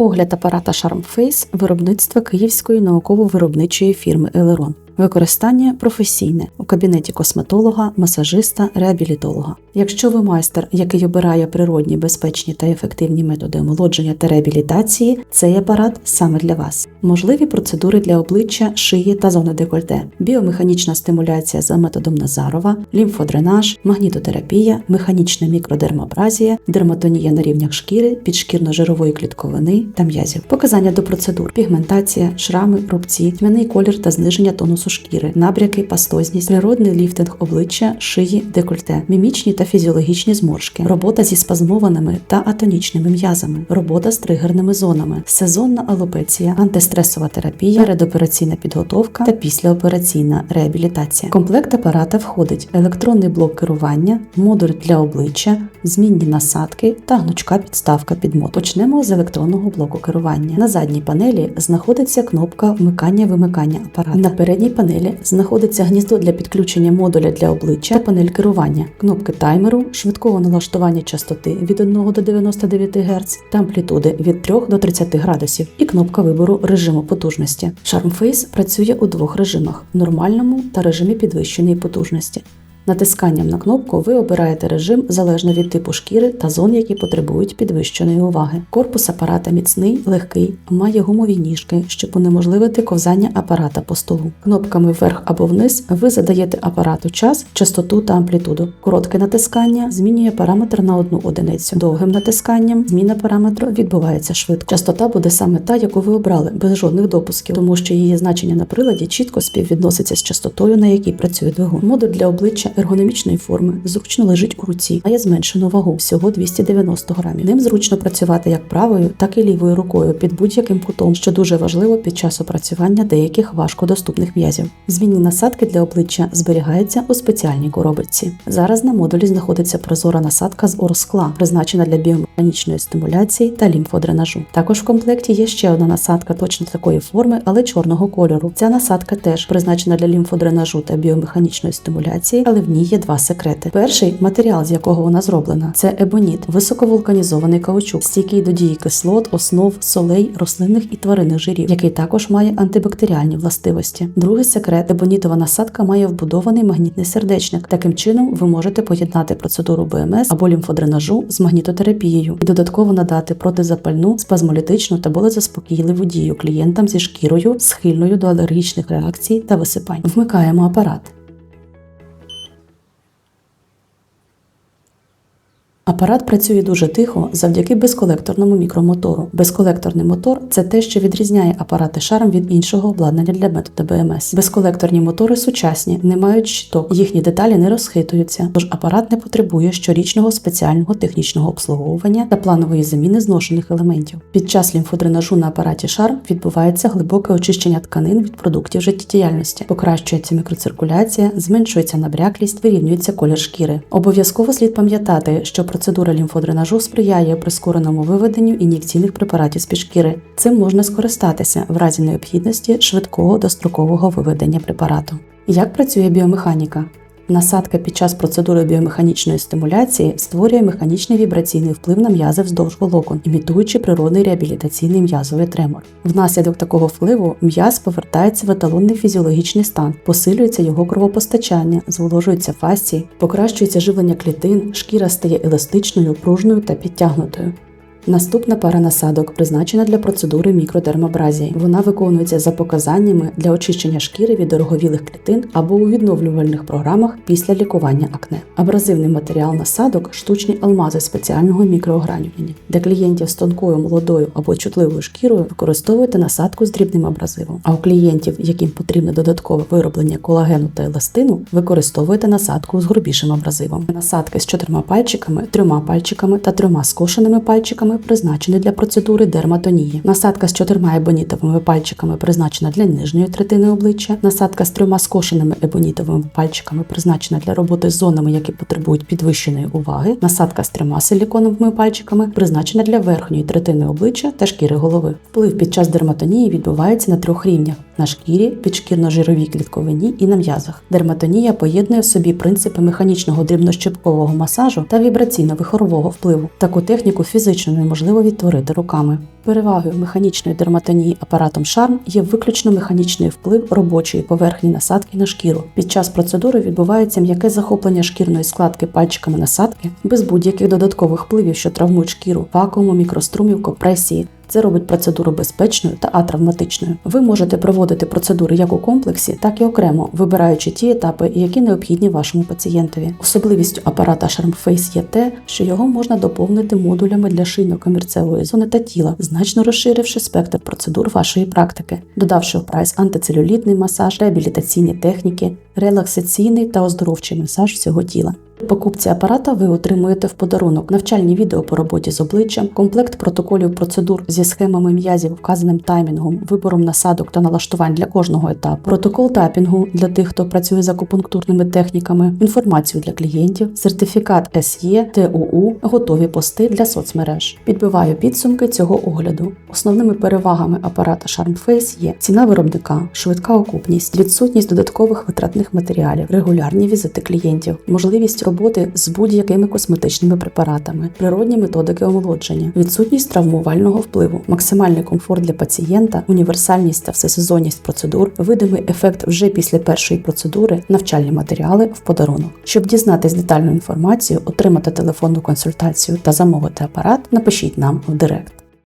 Огляд апарата SharmFace виробництва Київської науково-виробничої фірми Елерон. Використання професійне у кабінеті косметолога, масажиста, реабілітолога. Якщо ви майстер, який обирає природні, безпечні та ефективні методи омолодження та реабілітації, цей апарат саме для вас. Можливі процедури для обличчя, шиї та зони декольте, біомеханічна стимуляція за методом Назарова, лімфодренаж, магнітотерапія, механічна мікродермабразія, дерматонія на рівнях шкіри, підшкірно-жирової клітковини та м'язів. Показання до процедур: пігментація, шрами, рубці, тьмяний колір та зниження тонусу шкіри, набряки, пастозність, природний ліфтинг обличчя, шиї, декольте, мімічні та фізіологічні зморшки, робота зі спазмованими та атонічними м'язами, робота з тригерними зонами, сезонна алопеція, антистресова терапія, передопераційна підготовка та післяопераційна реабілітація. Комплект апарата входить електронний блок керування, модуль для обличчя, змінні насадки та гнучка підставка під мод. Почнемо з електронного блоку керування. На задній панелі знаходиться кнопка вмикання-вимикання апарату. На передній панелі знаходиться гніздо для підключення модуля для обличчя та панель керування, кнопки таймеру, швидкого налаштування частоти від 1 до 99 Гц та амплітуди від 3 до 30 градусів і кнопка вибору режиму потужності. SharmFace працює у двох режимах нормальному та режимі підвищеної потужності. Натисканням на кнопку ви обираєте режим залежно від типу шкіри та зон, які потребують підвищеної уваги. Корпус апарата міцний, легкий, має гумові ніжки, щоб унеможливити ковзання апарата по столу. Кнопками вверх або вниз ви задаєте апарату час, частоту та амплітуду. Коротке натискання змінює параметр на одну одиницю. Довгим натисканням зміна параметру відбувається швидко. Частота буде саме та, яку ви обрали, без жодних допусків, тому що її значення на приладі чітко співвідноситься з частотою, на якій працює двигун. Модуль для обличчя ергономічної форми зручно лежить у руці, має зменшену вагу всього 290 грамів. Ним зручно працювати як правою, так і лівою рукою під будь-яким кутом, що дуже важливо під час опрацювання деяких важкодоступних м'язів. Змінні насадки для обличчя зберігаються у спеціальній коробочці. Зараз на модулі знаходиться прозора насадка з ороскла, призначена для біомеханічної стимуляції та лімфодренажу. Також в комплекті є ще одна насадка точно такої форми, але чорного кольору. Ця насадка теж призначена для лімфодренажу та біомеханічної стимуляції, але в ній є два секрети. Перший матеріал, з якого вона зроблена, це ебоніт, високовулканізований каучук, стійкий до дії кислот, основ, солей, рослинних і тваринних жирів, який також має антибактеріальні властивості. Другий секрет ебонітова насадка має вбудований магнітний сердечник. Таким чином, ви можете поєднати процедуру БМС або лімфодренажу з магнітотерапією і додатково надати протизапальну, спазмолітичну та болезаспокійливу дію клієнтам зі шкірою, схильною до алергічних реакцій та висипань. Вмикаємо апарат. Апарат працює дуже тихо завдяки безколекторному мікромотору. Безколекторний мотор це те, що відрізняє апарати шарм від іншого обладнання для методу БМС. Безколекторні мотори сучасні, не мають щиток, їхні деталі не розхитуються, тож апарат не потребує щорічного спеціального технічного обслуговування та планової заміни зношених елементів. Під час лімфодренажу на апараті шарм відбувається глибоке очищення тканин від продуктів життєдіяльності, покращується мікроциркуляція, зменшується набряклість, вирівнюється колір шкіри. Обов'язково слід пам'ятати, що процедура лімфодренажу сприяє прискореному виведенню ін'єкційних препаратів з-під шкіри. Цим можна скористатися в разі необхідності швидкого дострокового виведення препарату. Як працює біомеханіка? Насадка під час процедури біомеханічної стимуляції створює механічний вібраційний вплив на м'язи вздовж волокон, імітуючи природний реабілітаційний м'язовий тремор. Внаслідок такого впливу м'яз повертається в еталонний фізіологічний стан, посилюється його кровопостачання, зволожуються фасції, покращується живлення клітин, шкіра стає еластичною, пружною та підтягнутою. Наступна пара насадок призначена для процедури мікродермабразії. Вона виконується за показаннями для очищення шкіри від дороговілих клітин або у відновлювальних програмах після лікування акне. Абразивний матеріал насадок штучні алмази спеціального мікроогранювання. Для клієнтів з тонкою, молодою або чутливою шкірою використовуйте насадку з дрібним абразивом. А у клієнтів, яким потрібне додаткове вироблення колагену та еластину, використовуйте насадку з грубішим абразивом. Насадки з чотирма пальчиками, трьома пальчиками та трьома скошеними пальчиками призначені для процедури дерматонії. Насадка з чотирма ебонітовими пальчиками призначена для нижньої третини обличчя. Насадка з трьома скошеними ебонітовими пальчиками призначена для роботи з зонами, які потребують підвищеної уваги. Насадка з трьома силіконовими пальчиками призначена для верхньої третини обличчя та шкіри голови. Вплив під час дерматонії відбувається на трьох рівнях. На шкірі, підшкірно-жировій клітковині і на м'язах. Дерматонія поєднує в собі принципи механічного дрібнощепкового масажу та вібраційно-вихорового впливу. Таку техніку фізично неможливо відтворити руками. Перевагою механічної дерматонії апаратом Шарм є виключно механічний вплив робочої поверхні насадки на шкіру. Під час процедури відбувається м'яке захоплення шкірної складки пальчиками насадки без будь-яких додаткових впливів, що травмують шкіру, вакууму, мікрострумів, компресії. Це робить процедуру безпечною та атравматичною. Ви можете проводити процедури як у комплексі, так і окремо, вибираючи ті етапи, які необхідні вашому пацієнтові. Особливістю апарата SharmFace є те, що його можна доповнити модулями для шийно-комірцевої зони та тіла, значно розширивши спектр процедур вашої практики, додавши в прайс антицелюлітний масаж, реабілітаційні техніки, релаксаційний та оздоровчий масаж всього тіла. Покупці апарата ви отримуєте в подарунок навчальні відео по роботі з обличчям, комплект протоколів процедур зі схемами м'язів, вказаним таймінгом, вибором насадок та налаштувань для кожного етапу, протокол тапінгу для тих, хто працює з акупунктурними техніками, інформацію для клієнтів, сертифікат SE, ТУУ, готові пости для соцмереж. Підбиваю підсумки цього огляду. Основними перевагами апарата SharmFace є ціна виробника, швидка окупність, відсутність додаткових витратних матеріалів, регулярні візити клієнтів, можливість роботи з будь-якими косметичними препаратами, природні методики омолодження, відсутність травмувального впливу, максимальний комфорт для пацієнта, універсальність та всесезонність процедур, видимий ефект вже після першої процедури, навчальні матеріали в подарунок. Щоб дізнатись детальну інформацію, отримати телефонну консультацію та замовити апарат, напишіть нам в директ.